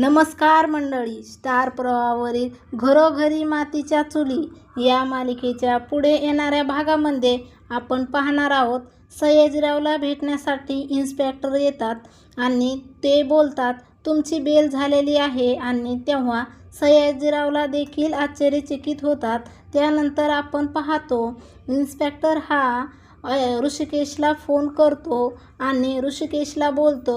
नमस्कार मंडळी. स्टार प्रवाहावरील घरोघरी मातीच्या चुली या मालिकेच्या पुढे येणाऱ्या भागामध्ये आपण पाहणार आहोत. सयाजीरावला भेटण्यासाठी इन्स्पेक्टर येतात आणि ते बोलतात तुमची बेल झालेली आहे आणि तेव्हा सयाजीरावला देखील आश्चर्यचकित होतात. त्यानंतर आपण पाहतो इन्स्पेक्टर हा ऋषिकेशला फोन करतो आणि ऋषिकेशला बोलतो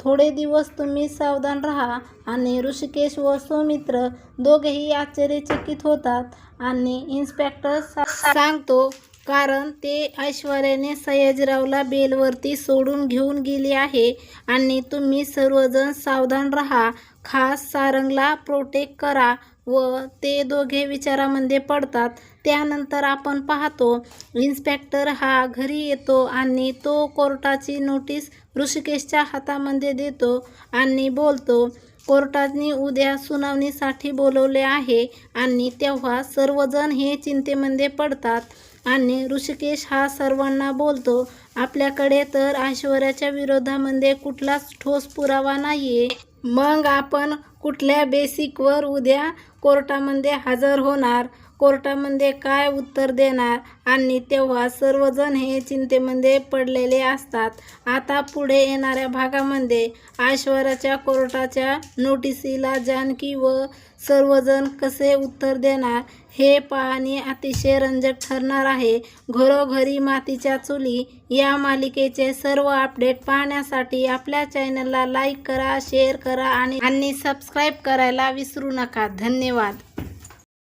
थोडे दिवस तुम्ही सावधान राहा आणि ऋषिकेश व सौमित्र दोघेही आश्चर्यचकित होतात आणि इन्स्पेक्टर सा- सांगतो कारण ते ऐश्वर्याने सयाजीरावला बेलवरती सोडून घेऊन गेली आहे आणि तुम्ही सर्वजण सावधान राहा. खास सारंगला प्रोटेक्ट करा. व ते दोघे विचारामध्ये पडतात. त्यानंतर आपण पाहतो इन्स्पेक्टर हा घरी येतो आणि तो कोर्टाची नोटीस ऋषिकेशच्या हातामध्ये देतो आणि बोलतो कोर्टाने उद्या सुनावणीसाठी बोलवले आहे आणि तेव्हा सर्वजण हे चिंतेमध्ये पडतात आणि ऋषिकेश हा सर्वांना बोलतो आपल्याकडे तर ऐश्वर्याच्या विरोधामध्ये कुठलाच ठोस पुरावा नाहीये. मग आपण कुठल्या बेसिकवर उद्या कोर्टामध्ये हजर होणार कोर्टामध्ये काय उत्तर देणार आणि तेव्हा सर्वजण हे चिंतेमध्ये पडलेले असतात. आता पुढे येणाऱ्या भागामध्ये ऐश्वर्याच्या कोर्टाच्या नोटिसीला जानकी व सर्वजण कसे उत्तर देणार हे पाहणे अतिशय रंजक ठरणार आहे. घरोघरी मातीच्या चुली या मालिकेचे सर्व अपडेट पाहण्यासाठी आपल्या चॅनलला लाईक करा शेअर करा आणि सबस्क्राईब करायला विसरू नका. धन्यवाद